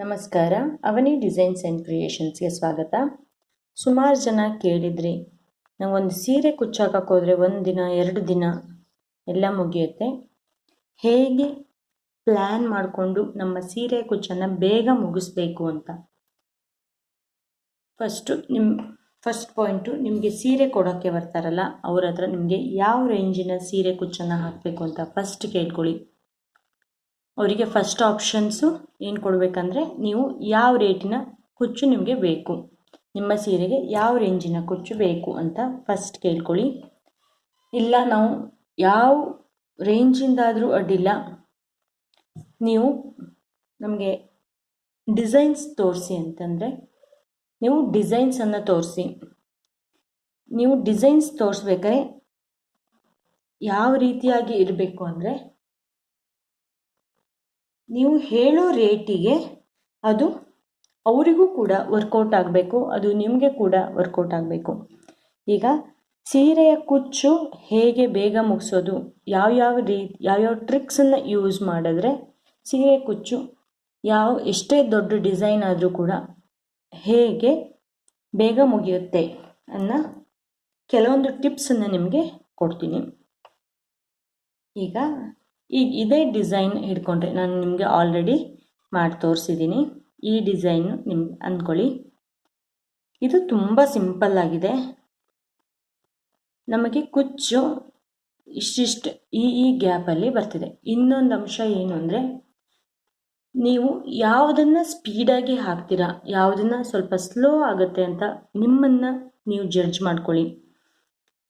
ನಮಸ್ಕಾರ, ಅವನಿ designs and ಕ್ರಿಯೇಷನ್ಸ್ಗೆ ಸ್ವಾಗತ. ಸುಮಾರು ಜನ ಕೇಳಿದ್ರಿ ನಾವೊಂದು ಸೀರೆ ಕುಚ್ಚಾಕಕ್ಕೆ ಹೋದರೆ ಒಂದು ದಿನ, ಎರಡು ದಿನ ಎಲ್ಲ ಮುಗಿಯುತ್ತೆ. ಹೇಗೆ ಪ್ಲ್ಯಾನ್ ಮಾಡಿಕೊಂಡು ನಮ್ಮ ಸೀರೆ ಕುಚ್ಚನ್ನು ಬೇಗ ಮುಗಿಸ್ಬೇಕು ಅಂತ? ಫಸ್ಟು ನಿಮ್ಮ ಫಸ್ಟ್ ಪಾಯಿಂಟು ನಿಮಗೆ ಸೀರೆ ಕೊಡೋಕ್ಕೆ ಬರ್ತಾರಲ್ಲ, ಅವ್ರ ಹತ್ರ ನಿಮಗೆ ಯಾವ ರೇಂಜಿನ ಸೀರೆ ಕುಚ್ಚನ್ನು ಹಾಕಬೇಕು ಅಂತ ಫಸ್ಟ್ ಕೇಳ್ಕೊಳ್ಳಿ. ಅವರಿಗೆ ಫಸ್ಟ್ ಆಪ್ಷನ್ಸು ಏನು ಕೊಡಬೇಕಂದ್ರೆ ನೀವು ಯಾವ ರೇಟಿನ ಕುಚ್ಚು ನಿಮಗೆ ಬೇಕು. ನಿಮ್ಮ ಸೀರೆಗೆ ಯಾವ ರೇಂಜಿನ ಕುಚ್ಚು ಬೇಕು ಅಂತ ಫಸ್ಟ್ ಕೇಳ್ಕೊಳ್ಳಿ. ಇಲ್ಲ, ನಾವು ಯಾವ ರೇಂಜಿಂದಾದರೂ ಅಡ್ಡಿಲ್ಲ. ನೀವು ನಮಗೆ ಡಿಸೈನ್ಸ್ ತೋರಿಸಿ ಅಂತಂದರೆ ನೀವು ಡಿಸೈನ್ಸನ್ನು ತೋರಿಸಿ. ನೀವು ಡಿಸೈನ್ಸ್ ತೋರಿಸ್ಬೇಕಾದ್ರೆ ಯಾವ ರೀತಿಯಾಗಿ ಇರಬೇಕು ಅಂದರೆ ನೀವು ಹೇಳೋ ರೇಟಿಗೆ ಅದು ಅವರಿಗೂ ಕೂಡ ವರ್ಕೌಟ್ ಆಗಬೇಕು, ಅದು ನಿಮಗೆ ಕೂಡ ವರ್ಕೌಟ್ ಆಗಬೇಕು. ಈಗ ಸೀರೆಯ ಕುಚ್ಚು ಹೇಗೆ ಬೇಗ ಮುಗಿಸೋದು ಯಾವ್ಯಾವ ರೀ ಯಾವ್ಯಾವ ಟ್ರಿಕ್ಸನ್ನು ಯೂಸ್ ಮಾಡಿದ್ರೆ ಸೀರೆ ಕುಚ್ಚು ಯಾವ ಎಷ್ಟೇ ದೊಡ್ಡ ಡಿಸೈನ್ ಆದರೂ ಕೂಡ ಹೇಗೆ ಬೇಗ ಮುಗಿಯುತ್ತೆ ಅನ್ನೋ ಕೆಲವೊಂದು ಟಿಪ್ಸನ್ನು ನಿಮಗೆ ಕೊಡ್ತೀನಿ. ಈಗ ಈಗ ಇದೇ ಡಿಸೈನ್ ಹಿಡ್ಕೊಂಡ್ರೆ ನಾನು ನಿಮಗೆ ಆಲ್ರೆಡಿ ಮಾಡಿ ತೋರಿಸಿದ್ದೀನಿ ಈ ಡಿಸೈನು ನಿಮ್ಗೆ ಅಂದ್ಕೊಳ್ಳಿ. ಇದು ತುಂಬ ಸಿಂಪಲ್ ಆಗಿದೆ. ನಮಗೆ ಕುಚ್ಚು ಇಷ್ಟಿಷ್ಟು ಈ ಈ ಗ್ಯಾಪಲ್ಲಿ ಬರ್ತಿದೆ. ಇನ್ನೊಂದು ಅಂಶ ಏನು ಅಂದರೆ, ನೀವು ಯಾವುದನ್ನು ಸ್ಪೀಡಾಗಿ ಹಾಕ್ತೀರಾ, ಯಾವುದನ್ನು ಸ್ವಲ್ಪ ಸ್ಲೋ ಆಗುತ್ತೆ ಅಂತ ನಿಮ್ಮನ್ನು ನೀವು ಜಡ್ಜ್ ಮಾಡ್ಕೊಳ್ಳಿ.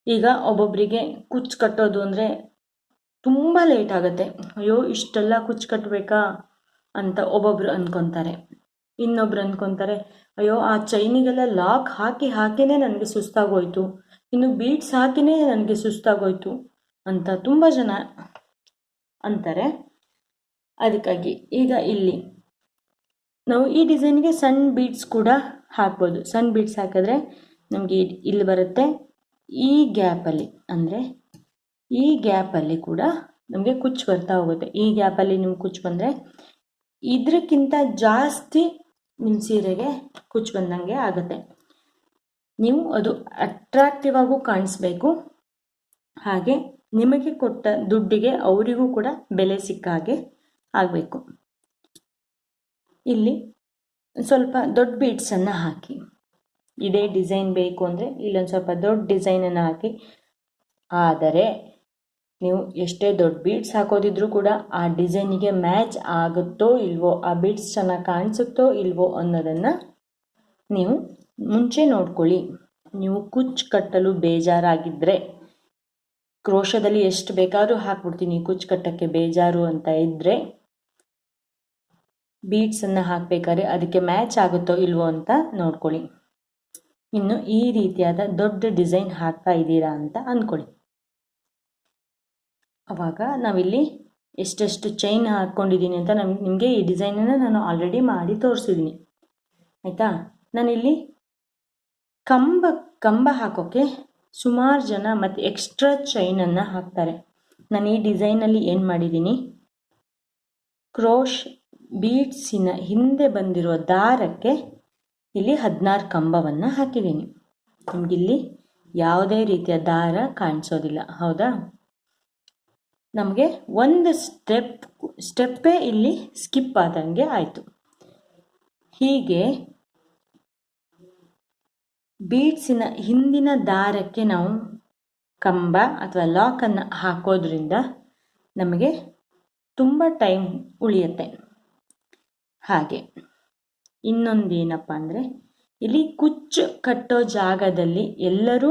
ಈಗ ಒಬ್ಬೊಬ್ಬರಿಗೆ ಕುಚ್ಚು ಕಟ್ಟೋದು ಅಂದರೆ ತುಂಬ ಲೇಟ್ ಆಗುತ್ತೆ. ಅಯ್ಯೋ, ಇಷ್ಟೆಲ್ಲ ಕುಚ್ಚು ಕಟ್ಟಬೇಕಾ ಅಂತ ಒಬ್ಬೊಬ್ರು ಅಂದ್ಕೊತಾರೆ ಇನ್ನೊಬ್ರು ಅಂದ್ಕೊತಾರೆ ಅಯ್ಯೋ, ಆ ಚೈನಿಗೆಲ್ಲ ಲಾಕ್ ಹಾಕಿ ಹಾಕಿನೇ ನನಗೆ ಸುಸ್ತಾಗೋಯ್ತು. ಇನ್ನು ಬೀಟ್ಸ್ ಹಾಕಿನೇ ನನಗೆ ಸುಸ್ತಾಗೋಯ್ತು ಅಂತ ತುಂಬ ಜನ ಅಂತಾರೆ. ಅದಕ್ಕಾಗಿ ಈಗ ಇಲ್ಲಿ ನಾವು ಈ ಡಿಸೈನ್ಗೆ ಸಣ್ಣ ಬೀಟ್ಸ್ ಕೂಡ ಹಾಕ್ಬೋದು. ಸಣ್ಣ ಬೀಟ್ಸ್ ಹಾಕಿದ್ರೆ ನಮಗೆ ಇಲ್ಲಿ ಬರುತ್ತೆ ಈ ಗ್ಯಾಪಲ್ಲಿ ಅಂದರೆ ಈ ಗ್ಯಾಪಲ್ಲಿ ಕೂಡ ನಮಗೆ ಕುಚ್ಚು ಬರ್ತಾ ಹೋಗುತ್ತೆ. ಈ ಗ್ಯಾಪಲ್ಲಿ ನಿಮ್ಗೆ ಕುಚ್ಚು ಬಂದರೆ ಇದಕ್ಕಿಂತ ಜಾಸ್ತಿ ನಿಮ್ಮ ಸೀರೆಗೆ ಕುಚ್ಚು ಬಂದಂಗೆ ಆಗುತ್ತೆ. ನೀವು ಅದು ಅಟ್ರಾಕ್ಟಿವ್ ಆಗು ಕಾಣಿಸ್ಬೇಕು. ಹಾಗೆ ನಿಮಗೆ ಕೊಟ್ಟ ದುಡ್ಡಿಗೆ ಅವರಿಗೂ ಕೂಡ ಬೆಲೆ ಸಿಕ್ಕ ಹಾಗೆ ಆಗಬೇಕು. ಇಲ್ಲಿ ಸ್ವಲ್ಪ ದೊಡ್ಡ ಬೀಡ್ಸನ್ನು ಹಾಕಿ. ಇದೇ ಡಿಸೈನ್ ಬೇಕು ಅಂದರೆ ಇಲ್ಲೊಂದು ಸ್ವಲ್ಪ ದೊಡ್ಡ ಡಿಸೈನನ್ನು ಹಾಕಿ. ಆದರೆ ನೀವು ಎಷ್ಟೇ ದೊಡ್ಡ ಬೀಡ್ಸ್ ಹಾಕೋದಿದ್ರೂ ಕೂಡ ಆ ಡಿಸೈನಿಗೆ ಮ್ಯಾಚ್ ಆಗುತ್ತೋ ಇಲ್ವೋ, ಆ ಬೀಡ್ಸ್ ಚೆನ್ನಾಗಿ ಕಾಣಿಸುತ್ತೋ ಇಲ್ವೋ ಅನ್ನೋದನ್ನು ನೀವು ಮುಂಚೆ ನೋಡ್ಕೊಳ್ಳಿ. ನೀವು ಕುಚ್ ಕಟ್ಟಲು ಬೇಜಾರಾಗಿದ್ದರೆ ಕ್ರೋಶದಲ್ಲಿ ಎಷ್ಟು ಬೇಕಾದರೂ ಹಾಕ್ಬಿಡ್ತೀನಿ ಕುಚ್ ಕಟ್ಟಕ್ಕೆ ಬೇಜಾರು ಅಂತ ಇದ್ದರೆ ಬೀಡ್ಸನ್ನು ಹಾಕಬೇಕಾದ್ರೆ ಅದಕ್ಕೆ ಮ್ಯಾಚ್ ಆಗುತ್ತೋ ಇಲ್ವೋ ಅಂತ ನೋಡ್ಕೊಳ್ಳಿ. ಇನ್ನು ಈ ರೀತಿಯಾದ ದೊಡ್ಡ ಡಿಸೈನ್ ಹಾಕ್ತಾ ಇದ್ದೀರಾ ಅಂತ ಅಂದ್ಕೊಳ್ಳಿ. ಅವಾಗ ನಾವಿಲ್ಲಿ ಎಷ್ಟೆಷ್ಟು ಚೈನ್ ಹಾಕ್ಕೊಂಡಿದ್ದೀನಿ ಅಂತ ನಮ್ಗೆ ನಿಮಗೆ ಈ ಡಿಸೈನನ್ನು ನಾನು ಆಲ್ರೆಡಿ ಮಾಡಿ ತೋರಿಸಿದ್ದೀನಿ ಆಯಿತಾ? ನಾನಿಲ್ಲಿ ಕಂಬ ಕಂಬ ಹಾಕೋಕ್ಕೆ ಸುಮಾರು ಜನ ಮತ್ತು ಎಕ್ಸ್ಟ್ರಾ ಚೈನನ್ನು ಹಾಕ್ತಾರೆ. ನಾನು ಈ ಡಿಸೈನಲ್ಲಿ ಏನು ಮಾಡಿದ್ದೀನಿ ಕ್ರೋಶ್ ಬೀಡ್ಸಿನ ಹಿಂದೆ ಬಂದಿರುವ ದಾರಕ್ಕೆ ಇಲ್ಲಿ ಹದಿನಾರು ಕಂಬವನ್ನು ಹಾಕಿದ್ದೀನಿ ನಿಮಗಿಲ್ಲಿ ಯಾವುದೇ ರೀತಿಯ ದಾರ ಕಾಣಿಸೋದಿಲ್ಲ. ಹೌದಾ? ನಮಗೆ ಒಂದು ಸ್ಟೆಪ್ ಸ್ಟೆಪ್ಪೇ ಇಲ್ಲಿ ಸ್ಕಿಪ್ ಆದಂಗೆ ಆಯಿತು. ಹೀಗೆ ಬೀಡ್ಸಿನ ಹಿಂದಿನ ದಾರಕ್ಕೆ ನಾವು ಕಂಬ ಅಥವಾ ಲಾಕನ್ನು ಹಾಕೋದ್ರಿಂದ ನಮಗೆ ತುಂಬ ಟೈಮ್ ಉಳಿಯುತ್ತೆ. ಹಾಗೆ ಇನ್ನೊಂದೇನಪ್ಪ ಅಂದರೆ ಇಲ್ಲಿ ಕುಚ್ಚು ಕಟ್ಟೋ ಜಾಗದಲ್ಲಿ ಎಲ್ಲರೂ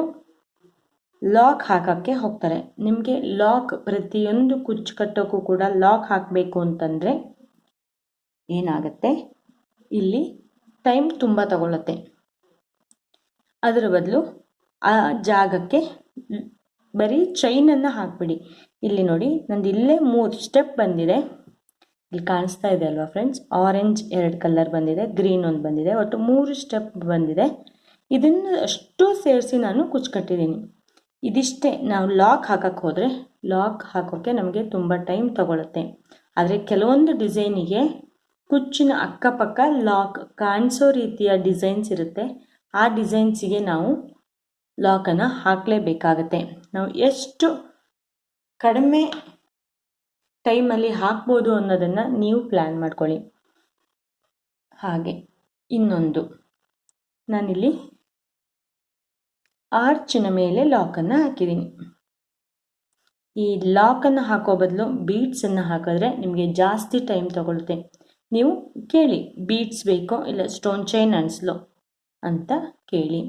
ಲಾಕ್ ಹಾಕೋಕ್ಕೆ ಹೋಗ್ತಾರೆ. ನಿಮಗೆ ಲಾಕ್ ಪ್ರತಿಯೊಂದು ಕುಚ್ಚು ಕಟ್ಟೋಕ್ಕೂ ಕೂಡ ಲಾಕ್ ಹಾಕಬೇಕು ಅಂತಂದರೆ ಏನಾಗುತ್ತೆ? ಇಲ್ಲಿ ಟೈಮ್ ತುಂಬ ತಗೊಳ್ಳುತ್ತೆ ಅದರ ಬದಲು ಆ ಜಾಗಕ್ಕೆ ಬರೀ ಚೈನನ್ನು ಹಾಕ್ಬಿಡಿ. ಇಲ್ಲಿ ನೋಡಿ ನಂದು ಇಲ್ಲೇ ಮೂರು ಸ್ಟೆಪ್ ಬಂದಿದೆ. ಇಲ್ಲಿ ಕಾಣಿಸ್ತಾ ಇದೆ ಅಲ್ವಾ ಫ್ರೆಂಡ್ಸ್ ಆರೆಂಜ್ ಎರಡು ಕಲರ್ ಬಂದಿದೆ ಗ್ರೀನ್ ಒಂದು ಬಂದಿದೆ, ಒಟ್ಟು ಮೂರು ಸ್ಟೆಪ್ ಬಂದಿದೆ. ಇದನ್ನು ಅಷ್ಟು ಸೇರಿಸಿ ನಾನು ಕುಚ್ಚು ಕಟ್ಟಿದ್ದೀನಿ. ಇದಿಷ್ಟೇ. ನಾವು ಲಾಕ್ ಹಾಕಕ್ಕೆ ಹೋದರೆ ಲಾಕ್ ಹಾಕೋಕ್ಕೆ ನಮಗೆ ತುಂಬ ಟೈಮ್ ತಗೊಳುತ್ತೆ. ಆದರೆ ಕೆಲವೊಂದು ಡಿಸೈನಿಗೆ ಕುಚ್ಚಿನ ಅಕ್ಕಪಕ್ಕ ಲಾಕ್ ಕಾಣಿಸೋ ರೀತಿಯ ಡಿಸೈನ್ಸ್ ಇರುತ್ತೆ. ಆ ಡಿಸೈನ್ಸಿಗೆ ನಾವು ಲಾಕನ್ನು ಹಾಕಲೇಬೇಕಾಗತ್ತೆ. ನಾವು ಎಷ್ಟು ಕಡಿಮೆ ಟೈಮಲ್ಲಿ ಹಾಕ್ಬೋದು ಅನ್ನೋದನ್ನು ನೀವು ಪ್ಲ್ಯಾನ್ ಮಾಡ್ಕೊಳ್ಳಿ. ಹಾಗೆ ಇನ್ನೊಂದು. ನಾನಿಲ್ಲಿ ಆರ್ಚಿನ ಮೇಲೆ ಲಾಕನ್ನು ಹಾಕಿದ್ದೀನಿ ಈ ಲಾಕನ್ನು ಹಾಕೋ ಬದಲು ಬೀಟ್ಸನ್ನು ಹಾಕಿದ್ರೆ ನಿಮಗೆ ಜಾಸ್ತಿ ಟೈಮ್ ತಗೊಳುತ್ತೆ. ನೀವು ಕೇಳಿ, ಬೀಟ್ಸ್ ಬೇಕೋ ಇಲ್ಲ ಸ್ಟೋನ್ ಚೈನ್ ಅನ್ಸ್ಲೋ ಅಂತ ಕೇಳಿ.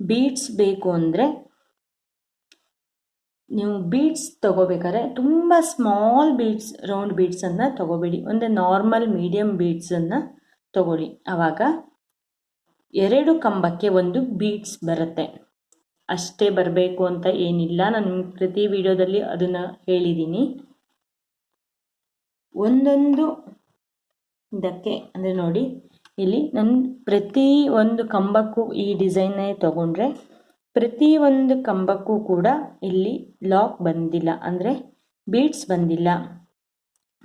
ಬೀಟ್ಸ್ ಬೇಕು ಅಂದರೆ ನೀವು ಬೀಟ್ಸ್ ತಗೋಬೇಕಾದ್ರೆ ತುಂಬ ಸ್ಮಾಲ್ ಬೀಟ್ಸ್, ರೌಂಡ್ ಬೀಡ್ಸನ್ನು ತಗೋಬೇಡಿ. ಒಂದೇ ನಾರ್ಮಲ್ ಮೀಡಿಯಮ್ ಬೀಡ್ಸನ್ನು ತಗೊಳ್ಳಿ. ಆವಾಗ ಎರಡು ಕಂಬಕ್ಕೆ ಒಂದು ಬೀಟ್ಸ್ ಬರುತ್ತೆ. ಅಷ್ಟೇ ಬರಬೇಕು ಅಂತ ಏನಿಲ್ಲ. ನಾನು ಪ್ರತಿ ವಿಡಿಯೋದಲ್ಲಿ ಅದನ್ನು ಹೇಳಿದ್ದೀನಿ ಒಂದೊಂದು ಇದಕ್ಕೆ ಅಂದರೆ ನೋಡಿ, ಇಲ್ಲಿ ನನ್ನ ಪ್ರತಿ ಒಂದು ಕಂಬಕ್ಕೂ ಈ ಡಿಸೈನ್ನೇ ತಗೊಂಡ್ರೆ ಪ್ರತಿ ಒಂದು ಕಂಬಕ್ಕೂ ಕೂಡ ಇಲ್ಲಿ ಲಾಕ್ ಬಂದಿಲ್ಲ. ಅಂದರೆ ಬೀಟ್ಸ್ ಬಂದಿಲ್ಲ.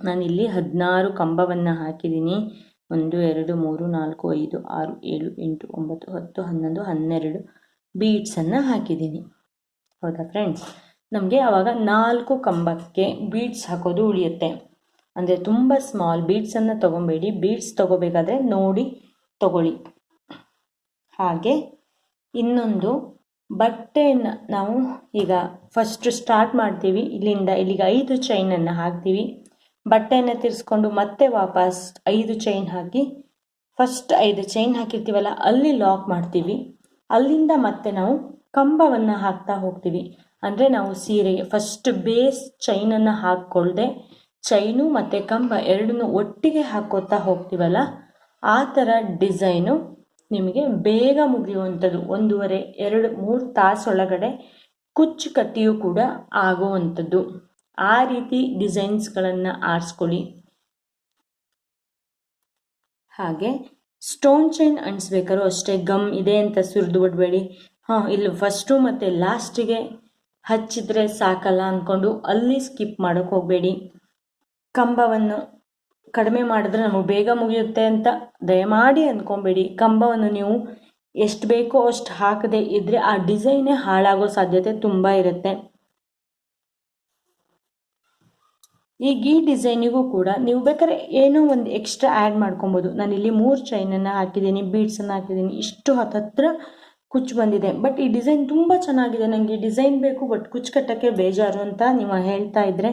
ನಾನಿಲ್ಲಿ ಹದಿನಾರು ಕಂಬವನ್ನು ಹಾಕಿದ್ದೀನಿ ಒಂದು, ಎರಡು, ಮೂರು, ನಾಲ್ಕು, ಐದು, ಆರು, ಏಳು, ಎಂಟು, ಒಂಬತ್ತು, ಹತ್ತು, ಹನ್ನೊಂದು, ಹನ್ನೆರಡು ಬೀಡ್ಸನ್ನು ಹಾಕಿದ್ದೀನಿ. ಹೌದಾ ಫ್ರೆಂಡ್ಸ್ ನಮಗೆ ಆವಾಗ ನಾಲ್ಕು ಕಂಬಕ್ಕೆ ಬೀಡ್ಸ್ ಹಾಕೋದು ಉಳಿಯುತ್ತೆ. ಅಂದರೆ ತುಂಬ ಸ್ಮಾಲ್ ಬೀಡ್ಸನ್ನು ತೊಗೊಬೇಡಿ. ಬೀಡ್ಸ್ ತೊಗೋಬೇಕಾದ್ರೆ ನೋಡಿ, ತಗೊಳ್ಳಿ. ಹಾಗೆ ಇನ್ನೊಂದು ಬಟ್ಟೆಯನ್ನು ನಾವು ಈಗ ಫಸ್ಟ್ ಸ್ಟಾರ್ಟ್ ಮಾಡ್ತೀವಿ. ಇಲ್ಲಿಂದ ಇಲ್ಲಿಗೆ ಐದು ಚೈನನ್ನು ಹಾಕ್ತೀವಿ. ಬಟ್ಟೆಯನ್ನು ತಿರ್ಸ್ಕೊಂಡು ಮತ್ತೆ ವಾಪಸ್ ಐದು ಚೈನ್ ಹಾಕಿ ಫಸ್ಟ್ ಐದು ಚೈನ್ ಹಾಕಿರ್ತೀವಲ್ಲ, ಅಲ್ಲಿ ಲಾಕ್ ಮಾಡ್ತೀವಿ. ಅಲ್ಲಿಂದ ಮತ್ತೆ ನಾವು ಕಂಬವನ್ನು ಹಾಕ್ತಾ ಹೋಗ್ತೀವಿ. ಅಂದರೆ ನಾವು ಸೀರೆಗೆ ಫಸ್ಟ್ ಬೇಸ್ ಚೈನನ್ನು ಹಾಕ್ಕೊಳ್ಳದೆ ಚೈನು ಮತ್ತು ಕಂಬ ಎರಡನ್ನೂ ಒಟ್ಟಿಗೆ ಹಾಕೋತಾ ಹೋಗ್ತೀವಲ್ಲ, ಆ ಥರ ಡಿಸೈನು ನಿಮಗೆ ಬೇಗ ಮುಗಿಯುವಂಥದ್ದು. ಒಂದೂವರೆ, ಎರಡು, ಮೂರು ತಾಸೊಳಗಡೆ ಕುಚ್ಚು ಕಟ್ಟಿಯೂ ಕೂಡ ಆಗುವಂಥದ್ದು. ಆ ರೀತಿ ಡಿಸೈನ್ಸ್ಗಳನ್ನು ಆರಿಸ್ಕೊಳ್ಳಿ. ಹಾಗೆ ಸ್ಟೋನ್ ಚೈನ್ ಅಂಟಿಸ್ಬೇಕಾದ್ರೂ ಅಷ್ಟೇ, ಗಮ್ ಇದೆ ಅಂತ ಸುರಿದು ಬಿಡಬೇಡಿ. ಹಾಂ, ಇಲ್ಲಿ ಫಸ್ಟು ಮತ್ತು ಲಾಸ್ಟಿಗೆ ಹಚ್ಚಿದ್ರೆ ಸಾಕಲ್ಲ ಅಂದ್ಕೊಂಡು ಅಲ್ಲಿ ಸ್ಕಿಪ್ ಮಾಡೋಕ್ಕೆ ಹೋಗಬೇಡಿ. ಕಂಬವನ್ನು ಕಡಿಮೆ ಮಾಡಿದ್ರೆ ನಮಗೆ ಬೇಗ ಮುಗಿಯುತ್ತೆ ಅಂತ ದಯಮಾಡಿ ಅಂದ್ಕೊಬೇಡಿ ಕಂಬವನ್ನು ನೀವು ಎಷ್ಟು ಬೇಕೋ ಅಷ್ಟು ಹಾಕದೆ ಇದ್ದರೆ ಆ ಡಿಸೈನೇ ಹಾಳಾಗೋ ಸಾಧ್ಯತೆ ತುಂಬ ಇರುತ್ತೆ. ಈ ಡಿಸೈನಿಗೂ ಕೂಡ ನೀವು ಬೇಕಾದ್ರೆ ಏನೋ ಒಂದು ಎಕ್ಸ್ಟ್ರಾ ಆ್ಯಡ್ ಮಾಡ್ಕೊಬೋದು. ನಾನು ಇಲ್ಲಿ ಮೂರು ಚೈನನ್ನು ಹಾಕಿದ್ದೀನಿ ಬೀಡ್ಸನ್ನು ಹಾಕಿದ್ದೀನಿ, ಇಷ್ಟು ಹತ್ತತ್ರ ಕುಚ್ಚು ಬಂದಿದೆ. ಬಟ್ ಈ ಡಿಸೈನ್ ತುಂಬ ಚೆನ್ನಾಗಿದೆ. ನನಗೆ ಡಿಸೈನ್ ಬೇಕು ಬಟ್ ಕುಚ್ಚು ಕಟ್ಟೋಕ್ಕೆ ಬೇಜಾರು ಅಂತ ನೀವು ಹೇಳ್ತಾ ಇದ್ದರೆ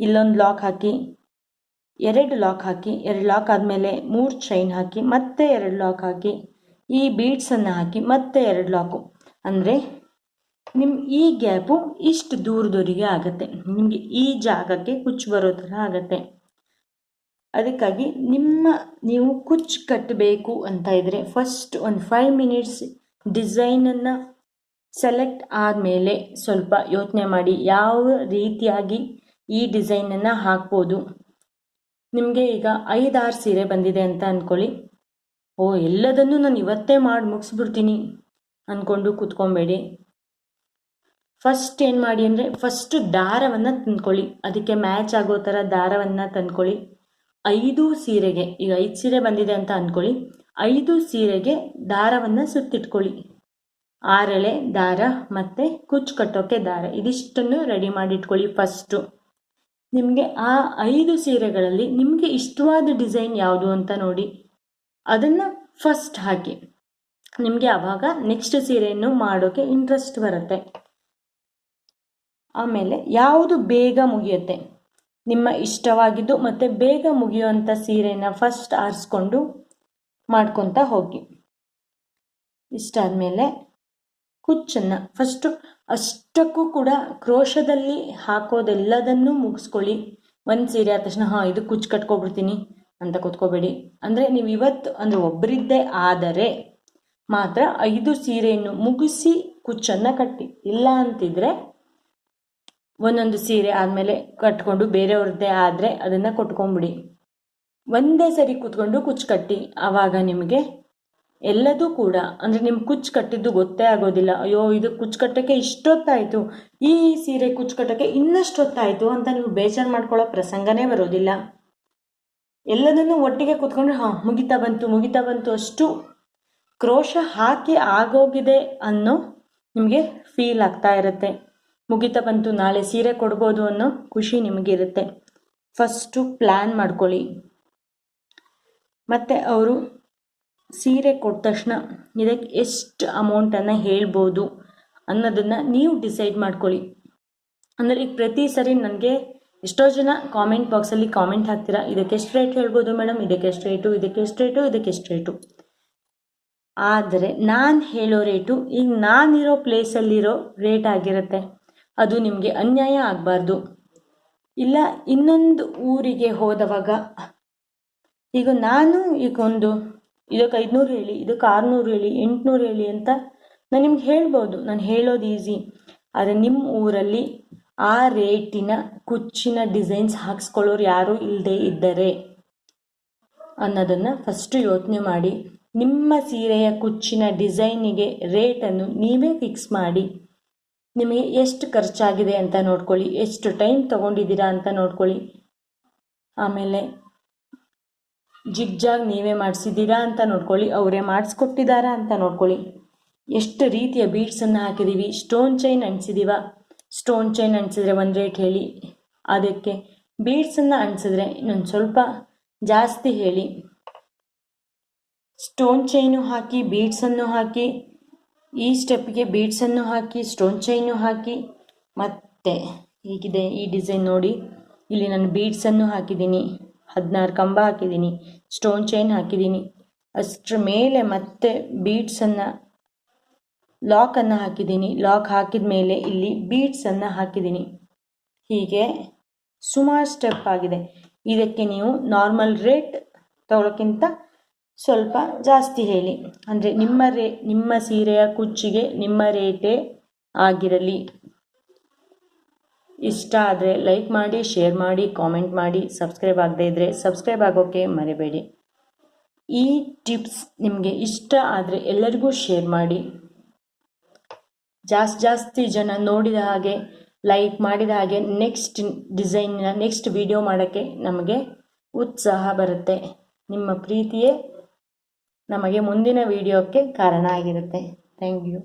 ಇಲ್ಲೊಂದು ಲಾಕ್ ಹಾಕಿ, ಎರಡು ಲಾಕ್ ಹಾಕಿ, ಎರಡು ಲಾಕ್ ಆದಮೇಲೆ ಮೂರು ಚೈನ್ ಹಾಕಿ, ಮತ್ತೆ ಎರಡು ಲಾಕ್ ಹಾಕಿ, ಈ ಬೀಡ್ಸನ್ನು ಹಾಕಿ, ಮತ್ತೆ ಎರಡು ಲಾಕು ಅಂದರೆ ನಿಮ್ಮ ಈ ಗ್ಯಾಪು ಇಷ್ಟು ದೂರದವರಿಗೆ ಆಗುತ್ತೆ. ನಿಮಗೆ ಈ ಜಾಗಕ್ಕೆ ಕುಚ್ಚು ಬರೋ ಥರ ಆಗುತ್ತೆ. ಅದಕ್ಕಾಗಿ ನಿಮ್ಮ, ನೀವು ಕುಚ್ಚು ಕಟ್ಟಬೇಕು ಅಂತ ಇದ್ದರೆ ಫಸ್ಟ್ ಒಂದು ಫೈವ್ ಮಿನಿಟ್ಸ್ ಡಿಸೈನನ್ನು ಸೆಲೆಕ್ಟ್ ಆದಮೇಲೆ ಸ್ವಲ್ಪ ಯೋಚನೆ ಮಾಡಿ ಯಾವ ರೀತಿಯಾಗಿ ಈ ಡಿಸೈನನ್ನು ಹಾಕ್ಬೋದು. ನಿಮಗೆ ಈಗ ಐದಾರು ಸೀರೆ ಬಂದಿದೆ ಅಂತ ಅಂದ್ಕೊಳ್ಳಿ ಓ, ಎಲ್ಲದನ್ನು ನಾನು ಇವತ್ತೇ ಮಾಡಿ ಮುಗಿಸ್ಬಿಡ್ತೀನಿ ಅಂದ್ಕೊಂಡು ಕೂತ್ಕೊಬೇಡಿ. ಫಸ್ಟ್ ಏನು ಮಾಡಿ ಅಂದರೆ ಫಸ್ಟು ದಾರವನ್ನು ತಂದ್ಕೊಳ್ಳಿ. ಅದಕ್ಕೆ ಮ್ಯಾಚ್ ಆಗೋ ಥರ ದಾರವನ್ನು ತಂದ್ಕೊಳ್ಳಿ. ಐದು ಸೀರೆಗೆ, ಈಗ ಐದು ಸೀರೆ ಬಂದಿದೆ ಅಂತ ಅಂದ್ಕೊಳ್ಳಿ ಐದು ಸೀರೆಗೆ ದಾರವನ್ನು ಸುತ್ತಿಟ್ಕೊಳ್ಳಿ. ಆರಳೆ ದಾರ ಮತ್ತು ಕುಚ್ಚು ಕಟ್ಟೋಕ್ಕೆ ದಾರ. ಇದಿಷ್ಟನ್ನು ರೆಡಿ ಮಾಡಿಟ್ಕೊಳ್ಳಿ ಫಸ್ಟು ನಿಮಗೆ ಆ ಐದು ಸೀರೆಗಳಲ್ಲಿ ನಿಮಗೆ ಇಷ್ಟವಾದ ಡಿಸೈನ್ ಯಾವುದು ಅಂತ ನೋಡಿ. ಅದನ್ನು ಫಸ್ಟ್ ಹಾಕಿ. ನಿಮಗೆ ಆವಾಗ ನೆಕ್ಸ್ಟ್ ಸೀರೆಯನ್ನು ಮಾಡೋಕ್ಕೆ ಇಂಟ್ರೆಸ್ಟ್ ಬರುತ್ತೆ. ಆಮೇಲೆ ಯಾವುದು ಬೇಗ ಮುಗಿಯುತ್ತೆ? ನಿಮ್ಮ ಇಷ್ಟವಾಗಿದ್ದು ಮತ್ತು ಬೇಗ ಮುಗಿಯುವಂಥ ಸೀರೆನ ಫಸ್ಟ್ ಆರಿಸ್ಕೊಂಡು ಮಾಡ್ಕೊತ ಹೋಗಿ. ಇಷ್ಟಾದಮೇಲೆ ಕುಚ್ಚನ್ನು ಫಸ್ಟು ಅಷ್ಟಕ್ಕೂ ಕೂಡ ಕ್ರೋಶದಲ್ಲಿ ಹಾಕೋದೆಲ್ಲದನ್ನೂ ಮುಗಿಸ್ಕೊಳ್ಳಿ. ಒಂದು ಸೀರೆ ಆದ ತಕ್ಷಣ, ಹಾಂ, ಇದು ಕುಚ್ಚು ಕಟ್ಕೊಬಿಡ್ತೀನಿ ಅಂತ ಕೂತ್ಕೋಬೇಡಿ. ಅಂದರೆ ನೀವು ಇವತ್ತು, ಅಂದರೆ ಒಬ್ಬರಿದ್ದೇ ಆದರೆ ಮಾತ್ರ ಐದು ಸೀರೆಯನ್ನು ಮುಗಿಸಿ ಕುಚ್ಚನ್ನು ಕಟ್ಟಿ. ಇಲ್ಲ ಅಂತಿದ್ರೆ ಒಂದೊಂದು ಸೀರೆ ಆದಮೇಲೆ ಕಟ್ಕೊಂಡು ಬೇರೆಯವ್ರದ್ದೇ ಆದರೆ ಅದನ್ನು ಕೊಟ್ಕೊಂಬಿಡಿ. ಒಂದೇ ಸರಿ ಕೂತ್ಕೊಂಡು ಕುಚ್ಚು ಕಟ್ಟಿ ಆವಾಗ ನಿಮಗೆ ಎಲ್ಲದೂ ಕೂಡ, ಅಂದರೆ ನಿಮ್ಮ ಕುಚ್ಚು ಕಟ್ಟಿದ್ದು ಗೊತ್ತೇ ಆಗೋದಿಲ್ಲ. ಅಯ್ಯೋ, ಇದು ಕುಚ್ಚು ಕಟ್ಟೋಕ್ಕೆ ಇಷ್ಟೊತ್ತಾಯಿತು, ಈ ಸೀರೆ ಕುಚ್ಚು ಕಟ್ಟೋಕ್ಕೆ ಇನ್ನಷ್ಟು ಹೊತ್ತಾಯಿತು ಅಂತ ನೀವು ಬೇಜಾರು ಮಾಡ್ಕೊಳ್ಳೋ ಪ್ರಸಂಗನೇ ಬರೋದಿಲ್ಲ. ಎಲ್ಲದನ್ನು ಒಟ್ಟಿಗೆ ಕೂತ್ಕೊಂಡ್ರೆ, ಹಾಂ, ಮುಗಿತಾ ಬಂತು ಮುಗಿತಾ ಬಂತು ಅಷ್ಟು ಕ್ರೋಶ ಹಾಕಿ ಆಗೋಗಿದೆ ಅನ್ನೋ ನಿಮಗೆ ಫೀಲ್ ಆಗ್ತಾ ಇರುತ್ತೆ. ಮುಗಿತಾ ಬಂತು, ನಾಳೆ ಸೀರೆ ಕೊಡ್ಬೋದು ಅನ್ನೋ ಖುಷಿ ನಿಮಗಿರುತ್ತೆ. ಫಸ್ಟು ಪ್ಲ್ಯಾನ್ ಮಾಡ್ಕೊಳ್ಳಿ. ಮತ್ತು ಅವರು ಸೀರೆ ಕೊಟ್ಟ ತಕ್ಷಣ ಇದಕ್ಕೆ ಎಷ್ಟು ಅಮೌಂಟನ್ನು ಹೇಳ್ಬೋದು ಅನ್ನೋದನ್ನು ನೀವು ಡಿಸೈಡ್ ಮಾಡ್ಕೊಳ್ಳಿ. ಅಂದರೆ ಈಗ ಪ್ರತಿ ಸರಿ ನನಗೆ ಎಷ್ಟೋ ಜನ ಕಾಮೆಂಟ್ ಬಾಕ್ಸಲ್ಲಿ ಕಾಮೆಂಟ್ ಹಾಕ್ತೀರಾ, ಇದಕ್ಕೆ ಎಷ್ಟು ರೇಟ್ ಹೇಳ್ಬೋದು ಮೇಡಮ್ ಇದಕ್ಕೆ ಎಷ್ಟು ರೇಟು ಇದಕ್ಕೆ ಎಷ್ಟು ರೇಟು ಇದಕ್ಕೆ ಎಷ್ಟು ರೇಟು ಆದರೆ ನಾನು ಹೇಳೋ ರೇಟು ಈಗ ನಾನಿರೋ ಪ್ಲೇಸಲ್ಲಿರೋ ರೇಟ್ ಆಗಿರುತ್ತೆ. ಅದು ನಿಮಗೆ ಅನ್ಯಾಯ ಆಗಬಾರ್ದು. ಇಲ್ಲ, ಇನ್ನೊಂದು ಊರಿಗೆ ಹೋದವಾಗ, ಈಗ ನಾನು ಈಗ ಒಂದು, ಇದಕ್ಕೆ ಐದುನೂರು ಹೇಳಿ, ಇದಕ್ಕೆ ಆರುನೂರು ಹೇಳಿ, ಎಂಟುನೂರು ಹೇಳಿ ಅಂತ ನಾನು ನಿಮ್ಗೆ ಹೇಳ್ಬೋದು. ನಾನು ಹೇಳೋದು ಈಸಿ ಆದರೆ ನಿಮ್ಮ ಊರಲ್ಲಿ ಆ ರೇಟಿನ ಕುಚ್ಚಿನ ಡಿಸೈನ್ಸ್ ಹಾಕ್ಸ್ಕೊಳ್ಳೋರು ಯಾರೂ ಇಲ್ಲದೆ ಇದ್ದರೆ ಅನ್ನೋದನ್ನು ಫಸ್ಟು ಯೋಚನೆ ಮಾಡಿ, ನಿಮ್ಮ ಸೀರೆಯ ಕುಚ್ಚಿನ ಡಿಸೈನಿಗೆ ರೇಟನ್ನು ನೀವೇ ಫಿಕ್ಸ್ ಮಾಡಿ. ನಿಮಗೆ ಎಷ್ಟು ಖರ್ಚಾಗಿದೆ ಅಂತ ನೋಡ್ಕೊಳ್ಳಿ. ಎಷ್ಟು ಟೈಮ್ ತೊಗೊಂಡಿದ್ದೀರಾ ಅಂತ ನೋಡ್ಕೊಳ್ಳಿ. ಆಮೇಲೆ ಜಿಗ್ಜಾಗ್ ನೀವೇ ಮಾಡಿಸಿದ್ದೀರಾ ಅಂತ ನೋಡ್ಕೊಳ್ಳಿ. ಅವರೇ ಮಾಡಿಸ್ಕೊಟ್ಟಿದ್ದಾರಾ ಅಂತ ನೋಡ್ಕೊಳ್ಳಿ. ಎಷ್ಟು ರೀತಿಯ ಬೀಡ್ಸನ್ನು ಹಾಕಿದ್ದೀವಿ ಸ್ಟೋನ್ ಚೈನ್ ಅಂಟಿಸಿದೀವ. ಸ್ಟೋನ್ ಚೈನ್ ಅಂಟಿಸಿದ್ರೆ ಒಂದು ರೇಟ್ ಹೇಳಿ. ಅದಕ್ಕೆ ಬೀಡ್ಸನ್ನು ಅಂಟಿಸಿದ್ರೆ ಇನ್ನೊಂದು ಸ್ವಲ್ಪ ಜಾಸ್ತಿ ಹೇಳಿ. ಸ್ಟೋನ್ ಚೈನು ಹಾಕಿ ಬೀಡ್ಸನ್ನು ಹಾಕಿ ಈ ಸ್ಟೆಪ್ಗೆ ಬೀಡ್ಸನ್ನು ಹಾಕಿ, ಸ್ಟೋನ್ ಚೈನು ಹಾಕಿ. ಮತ್ತೆ ಹೀಗಿದೆ ಈ ಡಿಸೈನ್ ನೋಡಿ. ಇಲ್ಲಿ ನಾನು ಬೀಡ್ಸನ್ನು ಹಾಕಿದ್ದೀನಿ. ಹದಿನಾರು ಕಂಬ ಹಾಕಿದ್ದೀನಿ. ಸ್ಟೋನ್ ಚೈನ್ ಹಾಕಿದ್ದೀನಿ. ಅಷ್ಟರ ಮೇಲೆ ಮತ್ತೆ ಬೀಡ್ಸನ್ನು, ಲಾಕನ್ನು ಹಾಕಿದ್ದೀನಿ. ಲಾಕ್ ಹಾಕಿದ ಮೇಲೆ ಇಲ್ಲಿ ಬೀಡ್ಸನ್ನು ಹಾಕಿದ್ದೀನಿ. ಹೀಗೆ ಸುಮಾರು ಸ್ಟೆಪ್ ಆಗಿದೆ. ಇದಕ್ಕೆ ನೀವು ನಾರ್ಮಲ್ ರೇಟ್ ತಗೊಳ್ಳೋಕ್ಕಿಂತ ಸ್ವಲ್ಪ ಜಾಸ್ತಿ ಹೇಳಿ. ಅಂದರೆ ನಿಮ್ಮ ರೇ, ನಿಮ್ಮ ಸೀರೆಯ ಕುಚ್ಚಿಗೆ ನಿಮ್ಮ ರೇಟೇ ಆಗಿರಲಿ. ಇಷ್ಟ ಆದರೆ ಲೈಕ್ ಮಾಡಿ ಶೇರ್ ಮಾಡಿ ಕಾಮೆಂಟ್ ಮಾಡಿ ಸಬ್ಸ್ಕ್ರೈಬ್ ಆಗದೇ ಇದ್ದರೆ ಸಬ್ಸ್ಕ್ರೈಬ್ ಆಗೋಕ್ಕೆ ಮರಿಬೇಡಿ. ಈ ಟಿಪ್ಸ್ ನಿಮಗೆ ಇಷ್ಟ ಆದರೆ ಎಲ್ಲರಿಗೂ ಶೇರ್ ಮಾಡಿ. ಜಾಸ್ತಿ ಜಾಸ್ತಿ ಜನ ನೋಡಿದ ಹಾಗೆ ಲೈಕ್ ಮಾಡಿದ ಹಾಗೆ ನೆಕ್ಸ್ಟ್ ಡಿಸೈನ್ನ ನೆಕ್ಸ್ಟ್ ವಿಡಿಯೋ ಮಾಡೋಕ್ಕೆ ನಮಗೆ ಉತ್ಸಾಹ ಬರುತ್ತೆ. ನಿಮ್ಮ ಪ್ರೀತಿಯೇ ನಮಗೆ ಮುಂದಿನ ವಿಡಿಯೋಕ್ಕೆ ಕಾರಣ ಆಗಿರುತ್ತೆ. Thank you